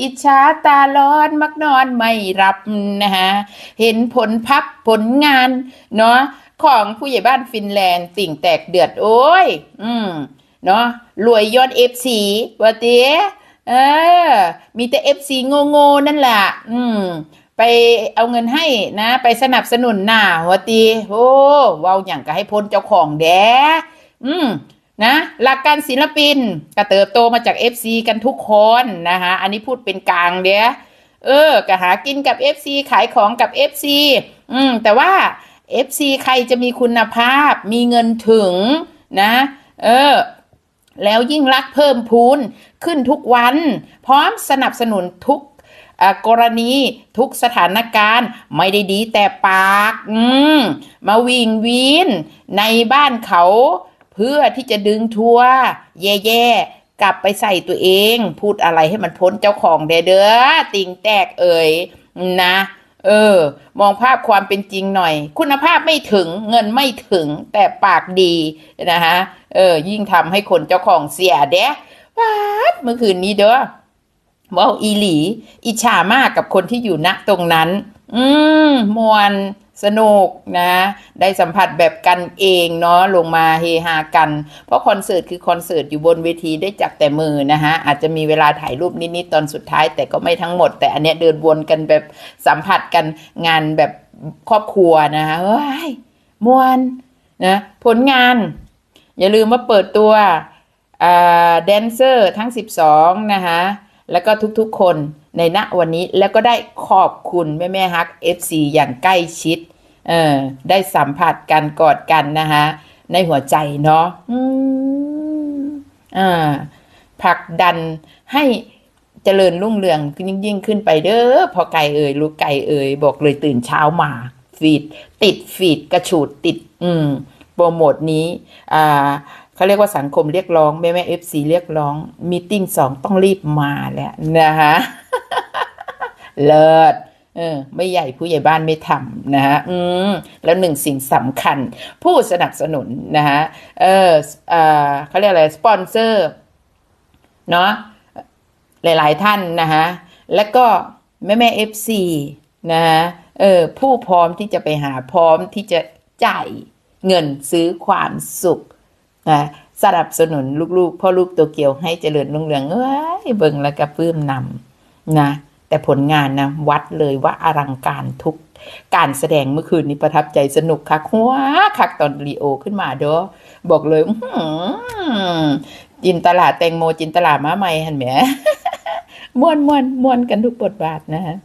อิจฉาตาร้อนมักนอนไม่รับนะฮะเห็นผลพับผลงานเนาะของผู้ใหญ่บ้านฟินแลนด์ติ่งแตกเดือดโอ้ย อืมเนาะรวยยอดเอฟซีวะเตี้ยเออ มีแต่เอฟซีโง่โง่นั่นแหละ อืม ไปเอาเงินให้นะ ไปสนับสนุนหน้าหัวตีโอ้เว้าอย่างก็ให้พ้นเจ้าของแดอืม นะหลักการศิลปินก็เติบโตมาจาก FC กันทุกคนนะคะอันนี้พูดเป็นกลางเด้อเออก็หากินกับ FC ขายของกับ FC อืมแต่ว่า FC ใครจะมีคุณภาพ มีเงินถึงนะ เออ แล้วยิ่งรักเพิ่มพูนขึ้นทุกวัน พร้อมสนับสนุนทุกกรณีทุกสถานการณ์ไม่ได้ดีแต่ปาก อืม มาวิ่งวีนในบ้านเขา เพื่อที่จะดึงทัวร์แย่ๆกลับไปใส่ตัวเอง พูดอะไรให้มันพ้นเจ้าของเด้อเด้อติงแตกเอ่ยนะ เออ มองภาพความเป็นจริงหน่อย คุณภาพไม่ถึงเงินไม่ถึงแต่ปากดีนะคะเออ ยิ่งทำให้คนเจ้าของเสียเด้ว้าดเมื่อคืนนี้เด้อว้าวอีหลี อิจฉามากกับคนที่อยู่ณตรงนั้น อืมมวน สนุกนะ ได้สัมผัสแบบกันเองเนาะลงมาเฮฮากัน เพราะคอนเสิร์ตคือคอนเสิร์ตอยู่บนเวทีได้จับแต่มือนะฮะ อาจจะมีเวลาถ่ายรูปนิดๆตอนสุดท้าย แต่ก็ไม่ทั้งหมด แต่อันเนี้ยเดินวนกันแบบสัมผัสกันงานแบบครอบครัวนะฮะเฮ้ยมวนนะผลงาน อย่าลืมว่าเปิดตัวแดนเซอร์ทั้ง 12 นะคะแล้วก็ทุกๆคนในณวันนี้แล้วก็ได้ขอบคุณแม่แม่ฮัก FC อย่างใกล้ชิด เออ ได้สัมผัสกันกอดกันนะคะในหัวใจเนาะอืมอ่าผลักดันให้เจริญรุ่งเรืองยิ่งยิ่งขึ้นไปเด้อพอไก่เอ่ยลูกไก่เอ่ยบอกเลยตื่นเช้ามาฟีดติดฟีดกระฉูดติด อืมโปรโมทนี้ อ่าเขาเรียกว่าสังคมเรียกร้อง แม่แม่เอฟซีเรียกร้องมีติ้งสองต้องรีบมาแล้วนะคะเลิศ เออไม่ใหญ่ผู้ใหญ่บ้านไม่ทำนะฮะอืมแล้วหนึ่งสิ่งสำคัญ ผู้สนับสนุนนะฮะเออเออเขาเรียกอะไรสปอนเซอร์เนาะหลายๆท่านนะฮะแล้วก็แม่แม่เอฟซีนะฮะเออผู้พร้อมที่จะไปหาพร้อมที่จะจ่ายเงินซื้อความสุขนะสนับสนุนลูกๆพ่อลูกตัวเกี่ยวให้เจริญรุ่งเรืองเอ้ยเบิ่งแล้วก็ปลื้มนำนะ แต่ผลงานนะวัดเลยว่าอลังการทุกการแสดงเมื่อคืนนี้ประทับใจสนุกคักหัวคักตอนรีโอขึ้นมาเด้อบอกเลยจินตลาดแตงโมจินตลาดมาใหม่หันแหมม่วนมวนมวนกันทุกบทบาทนะฮะ